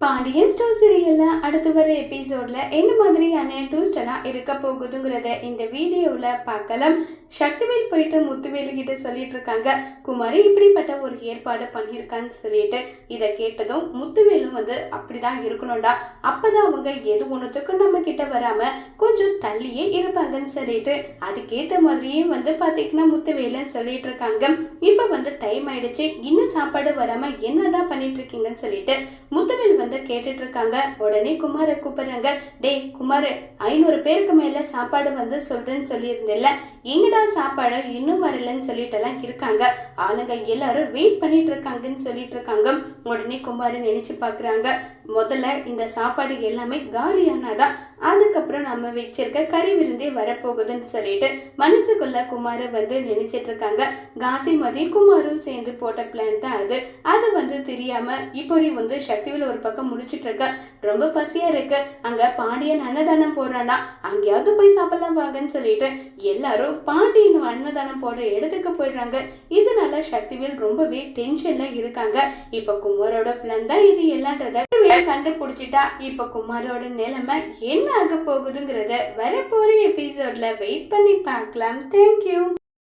Pandian store சீரியல்ல அடுத்து வர எபிசோட்ல என்ன மாதிரியான டூஸ்டெல்லாம் இருக்க போகுதுங்கிறத இந்த வீடியோவில் பார்க்கலாம். சக்திவேல் போயிட்டு முத்துவேலு கிட்ட சொல்லிட்டு இருக்காங்க குமாரி இப்படிப்பட்ட ஒரு ஏற்பாடு பண்ணியிருக்கான்னு சொல்லிட்டு இதை கேட்டதும் முத்துவேலும் வந்து அப்படிதான் இருக்கணும்டா. அப்பதான் அவங்க எது ஒன்றுத்துக்கும் நம்ம கிட்ட வராம கொஞ்சம் தள்ளியே இருப்பாங்கன்னு சொல்லிட்டு அதுக்கேற்ற மாதிரியே வந்து பார்த்தீங்கன்னா முத்துவேலு சொல்லிட்டு இருக்காங்க. இப்போ வந்து டைம் ஆயிடுச்சு. இன்னும் சாப்பாடு வராம என்னடா பண்ணிட்டு இருக்கீங்கன்னு சொல்லிட்டு முத்துவேல் வந்து கேட்டுட்டு இருக்காங்க. உடனே குமாரை கூப்பிடுறாங்க. டேய் குமார் ஐநூறு பேருக்கு மேல சாப்பாடு வந்து சொல்றேன்னு சொல்லியிருந்தேல்ல எங்கடா சாப்பாடு இன்னும் வரலன்னு சொல்லிட்டு எல்லாம் இருக்காங்க. ஆளுங்க எல்லாரும் வெயிட் பண்ணிட்டு இருக்காங்கன்னு சொல்லிட்டு இருக்காங்க உடனே குமார் நினைச்சு பாக்குறாங்க முதல்ல இந்த சாப்பாடு எல்லாமே காலியானாதான் அதுக்கப்புறம் நம்ம வச்சிருக்க கறி விருந்தே வரப்போகுதுன்னு சொல்லிட்டு மனசுக்குள்ள குமார வந்து நினைச்சிட்டு இருக்காங்க காந்திமதி குமாரும் சேர்ந்து போட்ட பிளான் தான் அது. அது வந்து தெரியாம இப்படி வந்து சக்திவில் ஒரு பக்கம் முடிச்சிட்டு இருக்க ரொம்ப பசியா இருக்கு. அங்க பாண்டியன் அன்னதானம் போடுறானா. அங்கேயாவது போய் சாப்பிடலாம் வாங்கன்னு சொல்லிட்டு எல்லாரும் பாண்டியன் அன்னதானம் போடுற இடத்துக்கு போயிடுறாங்க. இதனால சக்திவேல் ரொம்பவே டென்ஷன்ல இருக்காங்க. இப்ப குமாரோட பிளான் தான் இது. எல்லான்றத கண்டுபிடிச்சிட்டா இப்ப குமாரோட நிலைமை என்ன? ஆக போகுதுங்கிறத வரப்போகிற எபிசோடில் வெயிட் பண்ணி பார்க்கலாம். தேங்க்யூ